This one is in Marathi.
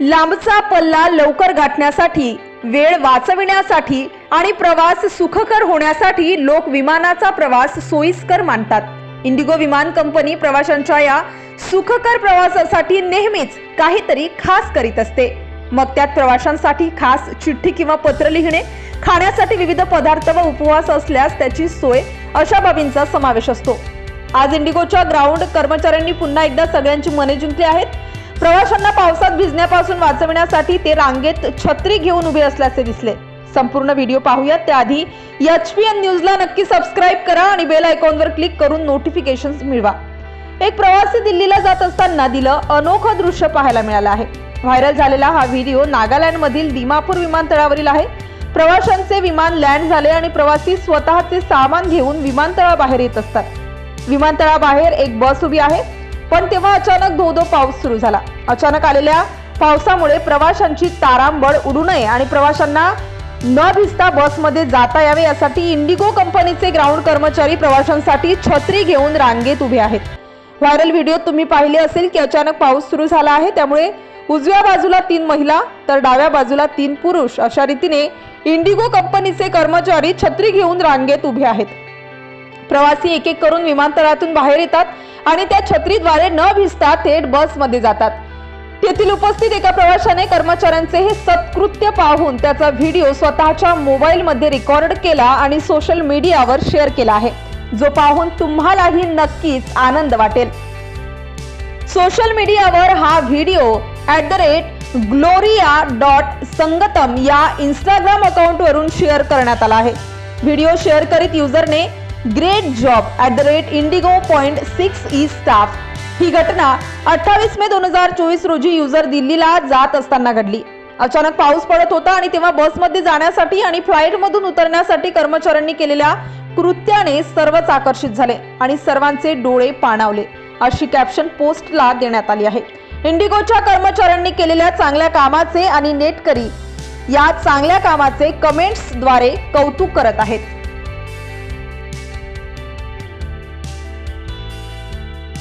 लांबचा पल्ला लवकर गाठण्यासाठी वेळ वाचविण्यासाठी आणि प्रवास सुखकर होण्यासाठी लोक विमानाचा प्रवास सोयीस्कर मानतात. इंडिगो विमान कंपनी प्रवाशांच्या या सुखकर प्रवासासाठी नेहमीच काहीतरी खास करीत असते. मग त्यात प्रवाशांसाठी खास चिठ्ठी किंवा पत्र लिहिणे खाण्यासाठी विविध पदार्थ व उपवास असल्यास त्याची सोय अशा बाबींचा समावेश असतो. आज इंडिगोच्या ग्राउंड कर्मचाऱ्यांनी पुन्हा एकदा सगळ्यांची मने जिंकली आहेत. प्रवाशांना पावसात भिजण्यापासून वाचवण्यासाठी ते रांगेत छत्री घेऊन उभे असल्याचे दिसले. संपूर्ण व्हिडिओ पाहूयात. त्याआधी एच पी एन न्यूजला नक्की सबस्क्राईब करा आणि बेल आयकॉनवर क्लिक करून नोटिफिकेशन मिळवा. एक प्रवासी दिल्लीला जात असताना दिलं अनोखं दृश्य पाहायला मिळालं आहे. व्हायरल झालेला हा व्हिडिओ नागालँडमधील दिमापूर विमानतळावरील आहे. प्रवाशांचे विमान लँड झाले आणि प्रवासी स्वतःचे सामान घेऊन विमानतळाबाहेर येत असतात. विमानतळाबाहेर एक बस उभी आहे. पण तेव्हा अचानक धो धो पाऊस सुरू झाला. अचानक आलेल्या पावसामुळे प्रवाशांची तारांबळ उडू नये आणि प्रवाशांना न भिजता बसमध्ये जाता यावे यासाठी इंडिगो कंपनीचे ग्राउंड कर्मचारी प्रवाशांसाठी छत्री घेऊन रांगेत उभे आहेत. व्हायरल व्हिडिओ तुम्ही पाहिले असेल की अचानक पाऊस सुरू झाला आहे. त्यामुळे उजव्या बाजूला तीन महिला तर डाव्या बाजूला तीन पुरुष. अशा रीतीने इंडिगो कंपनीचे कर्मचारी छत्री घेऊन रांगेत उभे आहेत. प्रवासी एक एक करून विमानतळातून बाहेर येतात. आणि त्या छत्रीद्वारे न भिजता थेट बसमध्ये जातात. तेथील उपस्थित एका प्रवाशाने कर्मचाऱ्यांचे हे सत्कृत्य पाहून त्याचा व्हिडिओ स्वतःच्या मोबाईलमध्ये रेकॉर्ड केला आणि सोशल मीडियावर शेअर केला आहे. जो पाहून तुम्हालाही नक्कीच आनंद वाटेल. सोशल मीडियावर हा video at the rate Gloria dot Sangtam या इंस्टाग्राम अकाउंटवरून शेअर करण्यात आला आहे. व्हिडिओ शेअर करीत युजरने great job at the rate IndiGo point six E staff ही घटना अठ्ठावीस मे दोन हजार चोवीस रोजी युजर दिल्लीला जात असताना घडली. अचानक पाऊस पडत होता आणि तेव्हा बसमध्ये जाण्यासाठी आणि फ्लाईटमधून उतरण्यासाठी कर्मचाऱ्यांनी केलेल्या कृत्याने सर्वच आकर्षित झाले आणि सर्वांचे डोळे पाणावले. अशी कॅप्शन पोस्टला देण्यात आली आहे. इंडिगोच्या कर्मचाऱ्यांनी केलेल्या चांगल्या कामाचे आणि नेटकरी या चांगल्या कामाचे कमेंट्सद्वारे कौतुक करत आहेत.